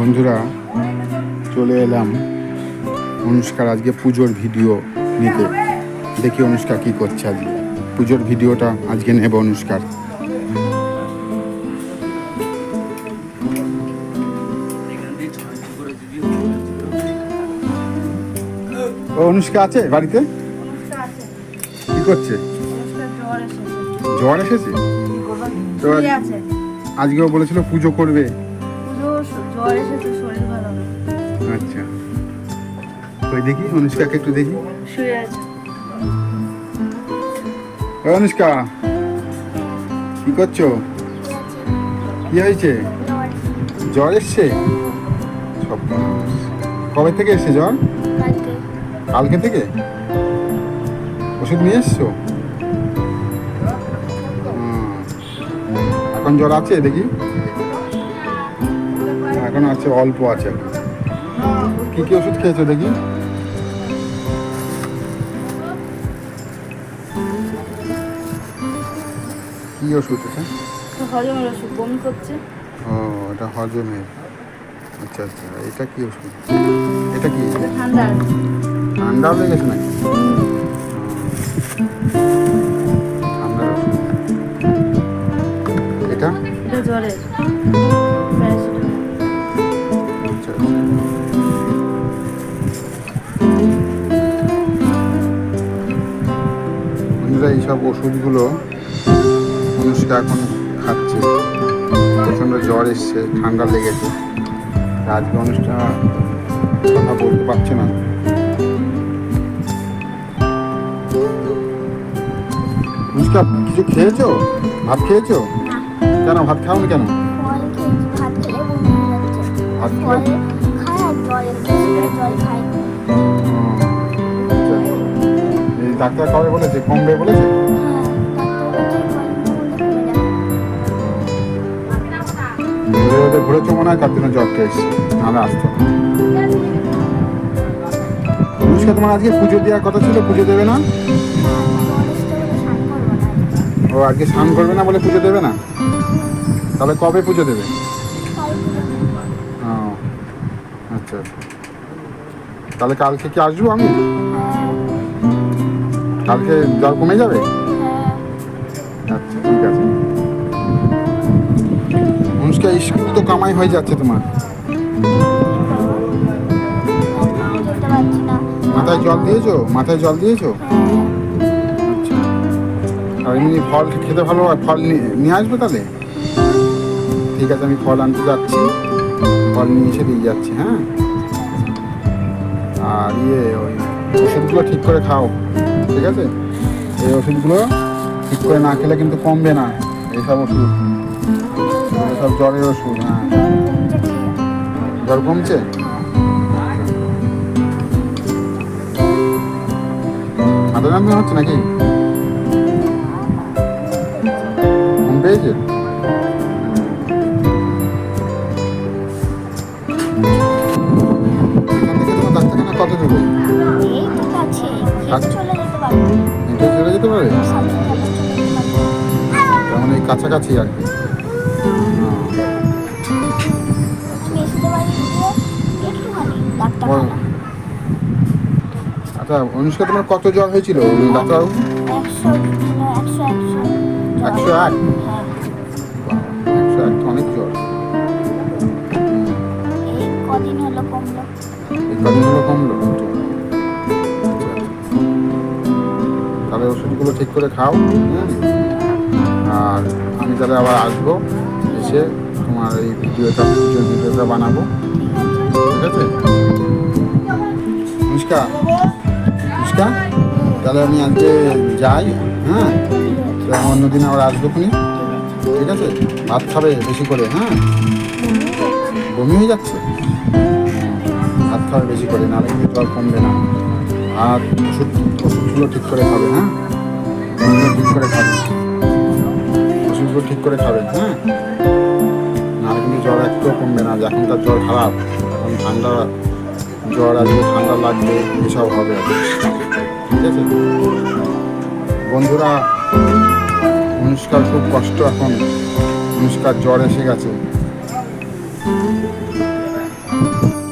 বন্ধুরা চলে এলাম অনুষ্কার আজকে পুজোর ভিডিও নিতে। দেখি অনুষ্কা কি করছে আজকে। পুজোর ভিডিওটা আজকে নেব অনুষ্কার। অনুষ্কা আছে বাড়িতে? কি করছে? জ্বর এসেছে। তো আজ- আজকেও বলেছিল পুজো করবে। জ্বর এসেছে শরীর ভালো না। আচ্ছা। ওই দেখি অনুষ্কাকে একটু দেখি। শুয়ে আছে। অনুষ্কা কি করছ? কি হয়েছে? জ্বর এসছে? সব কবে থেকে এসছে জ্বর? কালকে। থেকে? ওষুধ নিয়ে এসছো? এখন জ্বর আছে দেখি। এখন আছে অল্প আছে। কি কি ওষুধ খেয়েছো দেখি? কি ওষুধ এটা? হজমের ওষুধ বমি করছে। ও এটা হজমের। আচ্ছা আচ্ছা এটা কি ওষুধ? এটা কি? ঠান্ডা আছে। নাকি? ঠান্ডার ওষুধ। এটা? এটা জ্বরের। বন্ধুরা এইসব ওষুধগুলো অনুষ্কা এখন খাচ্ছে। প্রচণ্ড জ্বর এসছে ঠান্ডা লেগেছে। আজকে অনুষ্ঠান কথা বলতে পারছে না। অনুষ্কা কিছু খেয়েছো? ভাত খেয়েছো? কেন ভাত খাওনি কেন? ভাত খেলে ডাক্তার কবে বলেছে কমবে বলেছে? ঘুরে ওদের ঘুরেছো মনে হয়, তার জন্য জ্বরটা এসছে নাহলে আসতো অনুষ্কা তোমার আজকে পুজো দেওয়ার কথা ছিল, পুজো দেবে না? ও আজকে স্নান করবে না বলে পুজো দেবে না? তাহলে কবে পুজো দেবে। ও আচ্ছা। তাহলে কালকে কি আসব আমি? কালকে জল কমে যাবে? হ্যাঁ। আচ্ছা ঠিক আছে। অনুষ্কা স্কুল তো কামাই হয়ে যাচ্ছে তোমার। মাথায় জল দিয়েছ? মাথায় জল দিয়েছ? আচ্ছা। আর এমনি ফল খেতে ভালো হয়? ফল নিয়ে- নিয়ে আসবে তাহলে? ঠিক আছে আমি ফল আনতে যাচ্ছি। ফল নিয়ে এসে দিয়ে যাচ্ছি হ্যাঁ। আর ইয়ে ওই ওষুধগুলো ঠিক করে খাও। ঠিক আছে? এই ওষুধগুলো ঠিক করে না খেলে কিন্তু কমবে না। এইসব ওষুধ। এসব জ্বরের ওষুধ হ্যাঁ। জ্বর কমছে? মাথা যন্ত্রণা হচ্ছে নাকি? ঘুম পেয়েছে? কত দূরে চলে যেতে পারে? মানে এই কাছাকাছি আর কি। আচ্ছা অনুষ্কা তোমার কত জ্বর হয়েছিল ডাক্তার একশো এক একশো এক অনেক জ্বর। কদিন হলো কমলো। কমলো? তাহলে ওষুধগুলো ঠিক করে খাও। আর আমি তাহলে আবার আসব, এসে তোমার এই ভিডিওটা ভিডিওটা বানাবো। ঠিক আছে? অনুষ্কা অনুষ্কা, তাহলে আমি আজকে যাই হ্যাঁ? তো অন্যদিন আবার আসব খুনি ঠিক আছে? ভাত খাবে বেশি করে হ্যাঁ? বমি হয়ে যাচ্ছে? ভাত খাবে বেশি করে, নাহলে কিন্তু জল কমবে না। আর ওষুধ ওষুধগুলো ঠিক করে খাবে হ্যাঁ? ঠিক করে খাবে। ওষুধগুলো ঠিক করে খাবে হ্যাঁ? নাহলে কিন্তু জ্বর একটু কমবে না এখন তার জ্বর খারাপ এখন ঠান্ডা জ্বর আসবে, ঠান্ডা লাগবে, এসব হবে। ঠিক আছে? বন্ধুরা, অনুষ্কার খুব কষ্ট এখন। অনুষ্কার জ্বর এসে গেছে।